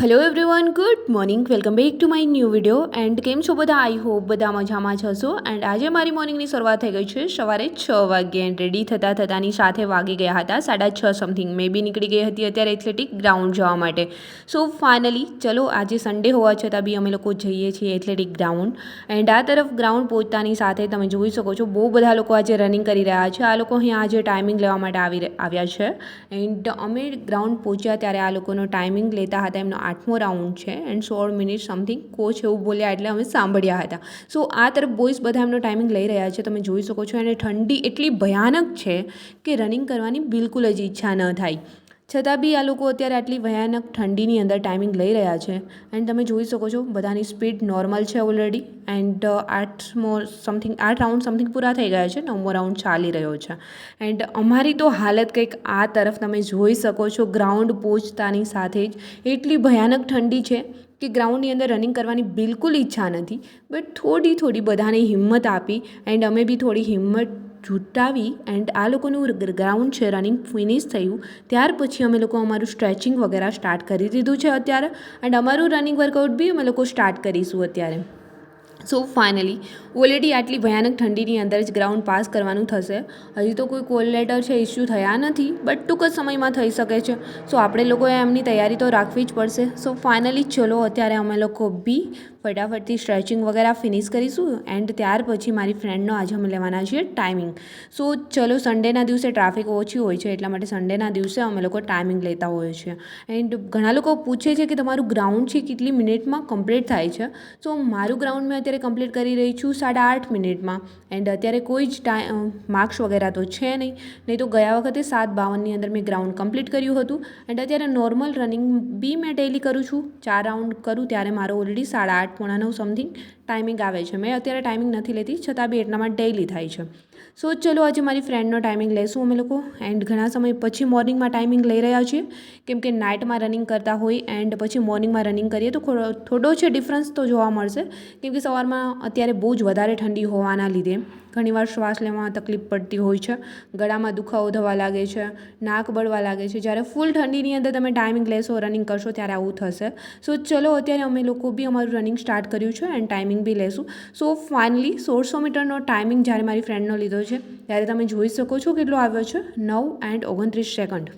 Hello everyone good morning welcome back to my new video and કેમ છો બધા? I hope બધા મજામાં જ હશો. એન્ડ આજે મારી મોર્નિંગની શરૂઆત થઈ ગઈ છે. સવારે છ વાગે એન્ડ રેડી થતાં થતાંની સાથે વાગી ગયા હતા. સાડા છ સમથિંગ મે બી નીકળી ગઈ હતી અત્યારે એથ્લેટિક ગ્રાઉન્ડ જવા માટે. સો ફાઇનલી ચલો આજે સન્ડે હોવા છતાં બી અમે લોકો જઈએ છીએ એથ્લેટિક ગ્રાઉન્ડ એન્ડ આ તરફ ગ્રાઉન્ડ પહોંચતાની સાથે તમે જોઈ શકો છો. બહુ બધા લોકો આજે રનિંગ કરી રહ્યા છે. આ લોકો અહીંયા આજે ટાઈમિંગ લેવા માટે આવી આવ્યા છે. એન્ડ અમે ગ્રાઉન્ડ પહોંચ્યા ત્યારે આ લોકોનો ટાઈમિંગ લેતા હતા. એમનો આઠમો રાઉન્ડ છે એન્ડ સોળ મિનિટ સમથિંગ કોચ એવું બોલ્યા એટલે અમે સાંભળ્યા હતા. સો આ તરફ બોયઝ બધા એમનો ટાઈમિંગ લઈ રહ્યા છે, તમે જોઈ શકો છો. અને ઠંડી એટલી ભયાનક છે કે રનિંગ કરવાની બિલકુલ જ ઈચ્છા ન થાય. છતાં બી આ લોકો અત્યારે આટલી ભયાનક ઠંડીની અંદર ટાઈમિંગ લઈ રહ્યા છે. એન્ડ તમે જોઈ શકો છો, બધાની સ્પીડ નોર્મલ છે ઓલરેડી એન્ડ આઠમો સમથિંગ આઠ રાઉન્ડ સમથિંગ પૂરા થઈ ગયા છે, નવમો રાઉન્ડ ચાલી રહ્યો છે. એન્ડ અમારી તો હાલત કંઈક આ તરફ તમે જોઈ શકો છો ગ્રાઉન્ડ પહોંચતાની સાથે જ એટલી ભયાનક ઠંડી છે કે ગ્રાઉન્ડની અંદર રનિંગ કરવાની બિલકુલ ઈચ્છા નથી. બટ થોડી થોડી બધાને હિંમત આપી એન્ડ અમે બી થોડી હિંમત જૂટાવી એન્ડ આ લોકોનું ગ્રાઉન્ડ છે રનિંગ ફિનિશ થયું. ત્યાર પછી અમે લોકો અમારું સ્ટ્રેચિંગ વગેરે સ્ટાર્ટ કરી દીધું છે અત્યારે એન્ડ અમારું રનિંગ વર્કઆઉટ બી અમે લોકો સ્ટાર્ટ કરીશું અત્યારે. સો ફાઇનલી ઓલરેડી આટલી ભયાનક ઠંડીની અંદર જ ગ્રાઉન્ડ પાસ કરવાનું થશે. હજી તો કોઈ કોલ લેટર છે ઇસ્યુ થયા નથી બટ ટૂંક જ સમયમાં થઈ શકે છે. સો આપણે લોકોએ એમની તૈયારી તો રાખવી જ પડશે. સો ફાઇનલી ચલો, અત્યારે અમે લોકો બી ફટાફટથી સ્ટ્રેચિંગ વગેરે ફિનિશ કરીશું એન્ડ ત્યાર પછી મારી ફ્રેન્ડનો આજે અમે લેવાના છીએ ટાઈમિંગ સો ચલો સન્ડેના દિવસે ટ્રાફિક ઓછી હોય છે, એટલા માટે સન્ડેના દિવસે અમે લોકો ટાઈમિંગ લેતા હોઈએ છીએ. એન્ડ ઘણા લોકો પૂછે છે કે તમારું ગ્રાઉન્ડ છે કેટલી મિનિટમાં કમ્પ્લીટ થાય છે? સો મારું ગ્રાઉન્ડ મેં અત્યારે કમ્પ્લીટ કરી રહી છું સાડા આઠ મિનિટમાં. એન્ડ અત્યારે કોઈ જ ટાઈમ માર્ક્સ વગેરે તો છે નહીં. નહીં તો ગયા વખતે સાત બાવનની અંદર મેં ગ્રાઉન્ડ કમ્પ્લીટ કર્યું હતું. એન્ડ અત્યારે નોર્મલ રનિંગ બી મેં ડેલી કરું છું. ચાર રાઉન્ડ કરું ત્યારે મારો ઓલરેડી સાડા આઠ પોણા નવ સમથિંગ ટાઈમિંગ આવે છે. મેં અત્યારે ટાઈમિંગ નથી લેતી, છતાં બી એટલામાં ડેઈલી થાય છે. સો ચલો આજે મારી ફ્રેન્ડનો ટાઈમિંગ લેશું. અમે લોકો એન્ડ ઘણા સમય પછી મોર્નિંગમાં ટાઈમિંગ લઈ રહ્યા છીએ. કેમ કે નાઇટમાં રનિંગ કરતા હોય એન્ડ પછી મોર્નિંગમાં રનિંગ કરીએ તો થોડો થોડો છે ડિફરન્સ તો જોવા મળશે. કેમ કે સવારમાં અત્યારે બહુ જ વધારે ઠંડી હોવાના લીધે ઘણીવાર શ્વાસ લેવામાં તકલીફ પડતી હોય છે. ગળામાં દુખાવો થવા લાગે છે, નાક બળવા લાગે છે. જ્યારે ફૂલ ઠંડીની અંદર તમે ટાઈમિંગ લેશો રનિંગ કરશો ત્યારે આવું થશે. સો ચલો અત્યારે અમે લોકો બી અમારું રનિંગ સ્ટાર્ટ કર્યું છે એન્ડ ટાઈમિંગ બી લેશું. સો ફાઇનલી સોળસો મીટરનો ટાઈમિંગ જ્યારે મારી ફ્રેન્ડનો લીધો છે, ત્યારે તમે જોઈ શકો છો કેટલો આવ્યો છે. નવ એન્ડ ઓગણત્રીસ સેકન્ડ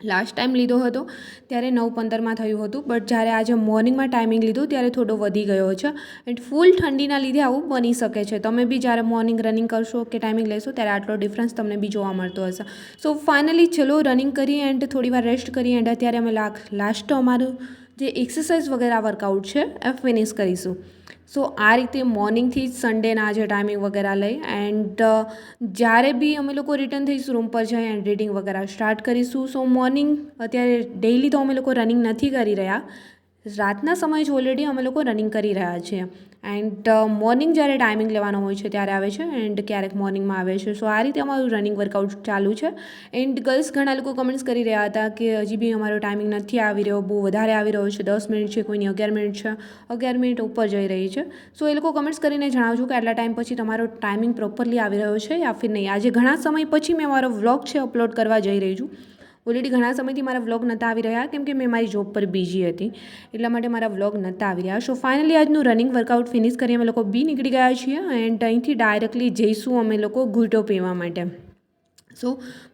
લાસ્ટ ટાઈમ લીધો હતો, ત્યારે નવ પંદરમાં થયું હતું. બટ જ્યારે આજે મોર્નિંગમાં ટાઈમિંગ લીધું, ત્યારે થોડો વધી ગયો છે. એન્ડ ફૂલ ઠંડીના લીધે આવું બની શકે છે. તમે બી જ્યારે મોર્નિંગ રનિંગ કરશો કે ટાઈમિંગ લેશો, ત્યારે આટલો ડિફરન્સ તમને બી જોવા મળતો હશે. સો ફાઇનલી ચલો રનિંગ કરી એન્ડ થોડી વાર રેસ્ટ કરી એન્ડ અત્યારે અમે લાસ્ટ અમારું જે એક્સરસાઇઝ વગેરે વર્કઆઉટ છે, એ ફિનિશ કરીશું. સો આ રીતે મોર્નિંગથી જ સન્ડેના આજે ટાઈમિંગ વગેરે લઈ એન્ડ જ્યારે બી અમે લોકો રિટર્ન થઈશું રૂમ પર જઈ એન્ડ રીડિંગ વગેરે સ્ટાર્ટ કરીશું. સો મોર્નિંગ અત્યારે ડેઈલી તો અમે લોકો રનિંગ નથી કરી રહ્યા. રાતના સમયે જ ઓલરેડી અમે લોકો રનિંગ કરી રહ્યા છીએ. એન્ડ મોર્નિંગ જ્યારે ટાઈમિંગ લેવાનો હોય છે ત્યારે આવે છે એન્ડ ક્યારેક મોર્નિંગમાં આવે છે. સો આ રીતે અમારું રનિંગ વર્કઆઉટ ચાલુ છે. એન્ડ ગર્લ્સ ઘણા લોકો કમેન્ટ્સ કરી રહ્યા હતા કે, હજી બી અમારો ટાઈમિંગ નથી આવી રહ્યો. બહુ વધારે આવી રહ્યો છે. દસ મિનિટ છે, કોઈની અગિયાર મિનિટ છે. અગિયાર મિનિટ ઉપર જઈ રહી છે. સો એ લોકો કમેન્ટ્સ કરીને જણાવજો કે આટલા ટાઈમ પછી તમારો ટાઈમિંગ પ્રોપરલી આવી રહ્યો છે યા ફિર નહીં. આજે ઘણા સમય પછી મેં મારો વ્લોગ છે અપલોડ કરવા જઈ રહી છું. ઓલરેડી ઘણા સમયથી મારા વ્લોગ નહોતા આવી રહ્યા, કેમ કે મેં મારી જોબ પર બીજી હતી, એટલા માટે મારા વ્લોગ નહોતા આવી રહ્યા. સો ફાઇનલી આજનું રનિંગ વર્કઆઉટ ફિનિશ કરી, અમે લોકો બી નીકળી ગયા છીએ એન્ડ અહીંથી ડાયરેક્ટલી જઈશું અમે લોકો ઘૂંટો પીવા માટે. સો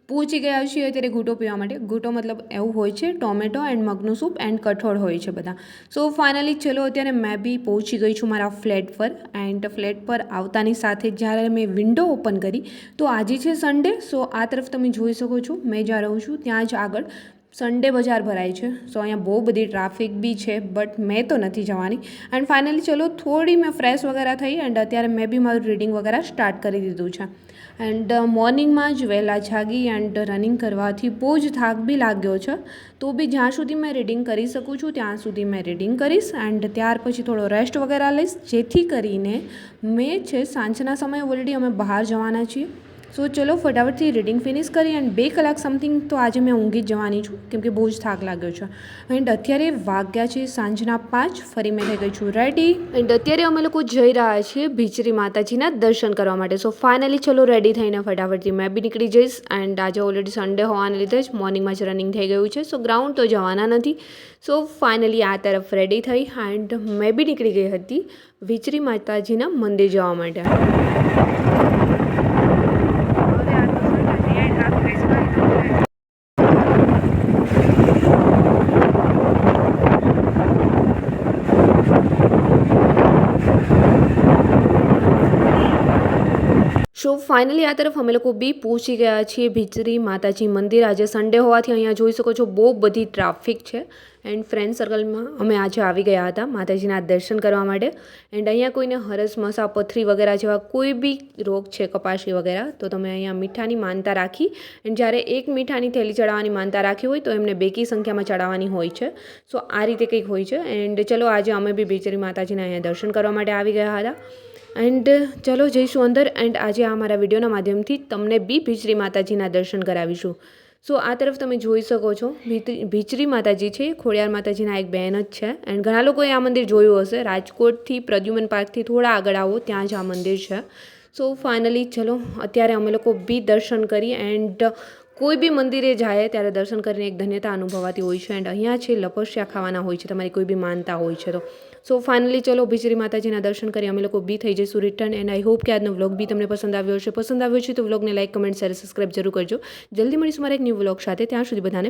પહોંચી ગયા છીએ અત્યારે ઘૂંટો પીવા માટે. ઘૂંટો મતલબ એવું હોય છે, ટોમેટો એન્ડ મગનું સૂપ એન્ડ કઠોળ હોય છે બધા. સો ફાઇનલી ચલો અત્યારે મેં બી પહોંચી ગઈ છું મારા ફ્લેટ પર એન્ડ ફ્લેટ પર આવતાની સાથે જ્યારે મેં વિન્ડો ઓપન કરી, તો આજે છે સન્ડે સો આ તરફ તમે જોઈ શકો છો. મેં જ્યાં રહું છું ત્યાં જ આગળ સન્ડે બજાર ભરાય છે. સો અહીંયા બહુ બધી ટ્રાફિક બી છે બટ મેં તો નથી જવાની. એન્ડ ફાઇનલી ચલો, થોડી મેં ફ્રેશ વગેરે થઈ એન્ડ અત્યારે મેં બી મારું રીડિંગ વગેરે સ્ટાર્ટ કરી દીધું છે. એન્ડ મોર્નિંગમાં જ વહેલા જાગી એન્ડ રનિંગ કરવાથી બહુ જ થાક બી લાગ્યો છે. તો બી જ્યાં સુધી મેં રીડિંગ કરી શકું છું, ત્યાં સુધી મેં રીડિંગ કરીશ એન્ડ ત્યાર પછી થોડો રેસ્ટ વગેરે લઈશ. જેથી કરીને મેં છે, સાંજના સમયે ઓલરેડી અમે બહાર જવાના છીએ. સો ચલો ફટાફટથી રીડિંગ ફિનિશ કરી એન્ડ બે કલાક સમથિંગ તો આજે મેં ઊંઘી જવાની છું, કેમ કે બહુ જ થાક લાગ્યો છે. એન્ડ અત્યારે વાગ્યા છે સાંજના પાંચ, ફરી મેં થઈ ગઈ છું રેડી એન્ડ અત્યારે અમે લોકો જઈ રહ્યા છીએ ભીચરી માતાજીના દર્શન કરવા માટે. સો ફાઇનલી ચલો રેડી થઈને ફટાફટથી મેં બી નીકળી જઈશ એન્ડ આજે ઓલરેડી સન્ડે હોવાને લીધે જ મોર્નિંગમાં જ રનિંગ થઈ ગયું છે. સો ગ્રાઉન્ડ તો જવાના નથી. સો ફાઇનલી આ તરફ રેડી થઈ એન્ડ મેં બી નીકળી ગઈ હતી વિચરી માતાજીના મંદિર જવા માટે. સો ફાઇનલી આ તરફ અમે લોકો બી પહોંચી ગયા છીએ ભીચરી માતાજી મંદિર. આજે સન્ડે હોવાથી અહીંયા જોઈ શકો છો બહુ બધી ટ્રાફિક છે. એન્ડ ફ્રેન્ડ સર્કલમાં અમે આજે આવી ગયા હતા માતાજીના દર્શન કરવા માટે. એન્ડ અહીંયા કોઈને હરસ મસા પથરી વગેરે જેવા કોઈ બી રોગ છે કપાસી વગેરે, તો તમે અહીંયા મીઠાની માનતા રાખી. એન્ડ જ્યારે એક મીઠાની થેલી ચડાવવાની માનતા રાખી હોય, તો એમને બેકી સંખ્યામાં ચડાવવાની હોય છે. સો આ રીતે કંઈક હોય છે. એન્ડ ચલો આજે અમે બી ભીચરી માતાજીના અહીંયા દર્શન કરવા માટે આવી ગયા હતા. એન્ડ ચલો જઈશું અંદર એન્ડ આજે આ મારા વિડીયોના માધ્યમથી તમને બી ભીચરી માતાજીના દર્શન કરાવીશું. સો આ તરફ તમે જોઈ શકો છો ભીચરી માતાજી છે, ખોડિયાર માતાજીના એક બહેન જ છે. એન્ડ ઘણા લોકોએ આ મંદિર જોયું હશે, રાજકોટથી, પ્રદ્યુમન પાર્કથી થોડા આગળ આવો, ત્યાં જ આ મંદિર છે. સો ફાઇનલી ચલો, અત્યારે અમે લોકો બી દર્શન કરી એન્ડ કોઈ બી મંદિરે જાય ત્યારે દર્શન કરીને એક ધન્યતા અનુભવાતી હોય છે. એન્ડ અહીંયા છે લપસ્યા ખાવાના હોય છે. તમારી કોઈ બી માનતા હોય છે તો. સો ફાઇનલી ચલો ભીચરી માતાજીના દર્શન કરી અમે લોકો બી થઈ જઈશું રિટર્ન એન્ડ આઈ હોપ કે આજનો વ્લોગ બી તમને પસંદ આવ્યો હશે. પસંદ આવ્યો છે તો વ્લોગને લાઇક કમેન્ટ શેર સબસ્ક્રાઈબ જરૂર કરજો. જલ્દી મળીશું મારા એક ન્યૂ વ્લોગ સાથે. ત્યાં સુધી બધાને